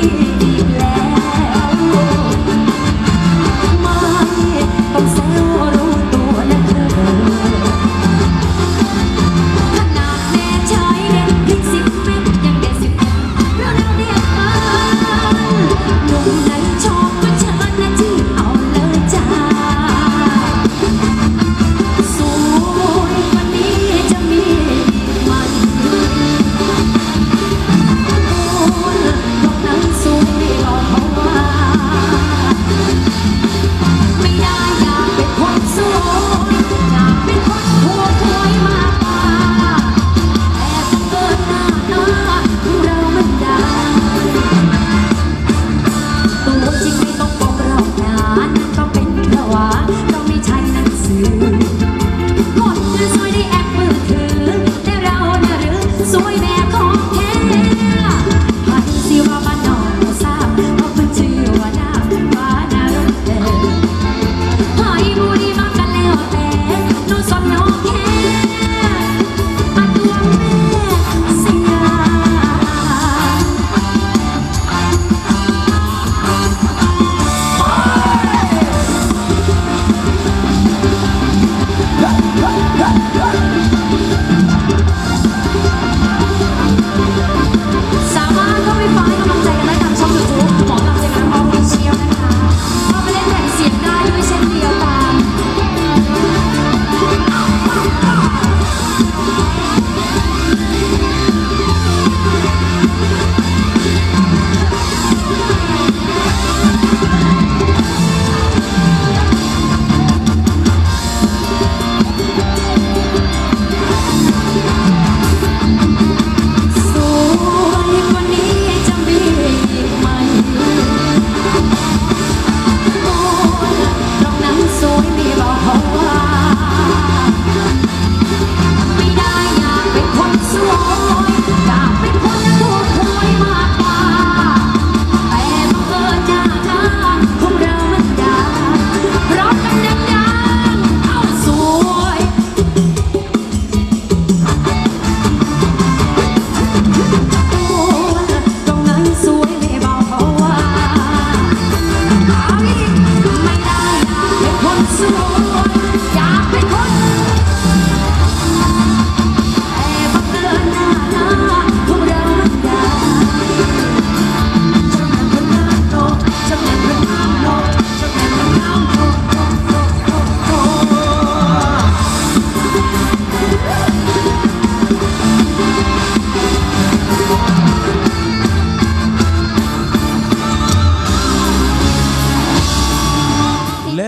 ไคนจ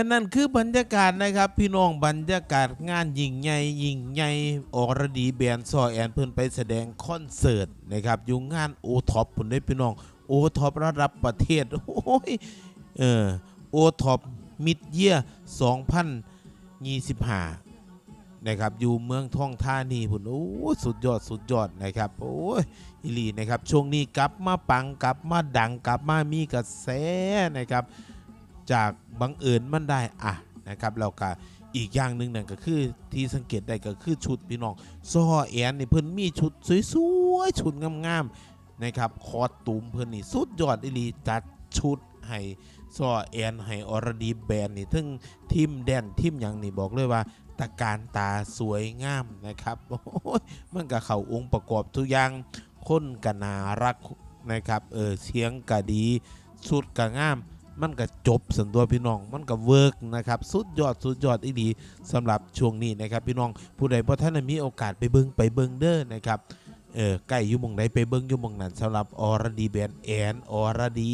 ะนั่นคือบรรยากาศนะครับ พี่น้องบรรยากาศงานยิ่งใหญ่ยิ่งใหญ่อรดีแบนซอแอนเพิ่นไปแสดงคอนเสิร์ตนะครับอยู่งานโอท็อปพุ่นได้พี่น้องโอท็อประดับประเทศโอ้ยเออโอท็อปมิดเยีย2025นะครับอยู่เมืองท่องท่านีพุ่นโอ้สุดยอดสุดยอดนะครับโอ้ยอิลีนะครับช่วงนี้กลับมาปังกลับมาดังกลับมามีกระแสนะครับ จากบังเอิญมันได้อะนะครับแล้วก็อีกอย่างหนึ่งนั่นก็คือที่สังเกตได้ก็คือชุดพี่น้องซอแอนนี่เพิ่นมีชุดสวยๆชุดงามๆนะครับคอตูมเพิ่นนี่สุดยอดอีหลีจัดชุดให้ซอแอนให้อรดีแบรนด์นี่ทั้งทีมแดนทีมหยังนี่บอกเลยว่าตะการตาสวยงามนะครับโอ้ยมันก็เข้าองค์ประกอบทุกอย่างคนก็น่ารักนะครับเออเสียงก็ดีสุดก็งาม มันก็จบสันตัวพี่น้อง มันก็เวิร์กนะครับ สุดยอดสุดยอดอีดีสำหรับช่วงนี้นะครับ พี่น้องผู้ใดพอท่านมีโอกาสไปเบิงไปเบิงเด้อนะครับเออใกล้อยู่มองไหนไปเบิ้งอยู่มองนั้นสำหรับอรดีแบนแอนอรดี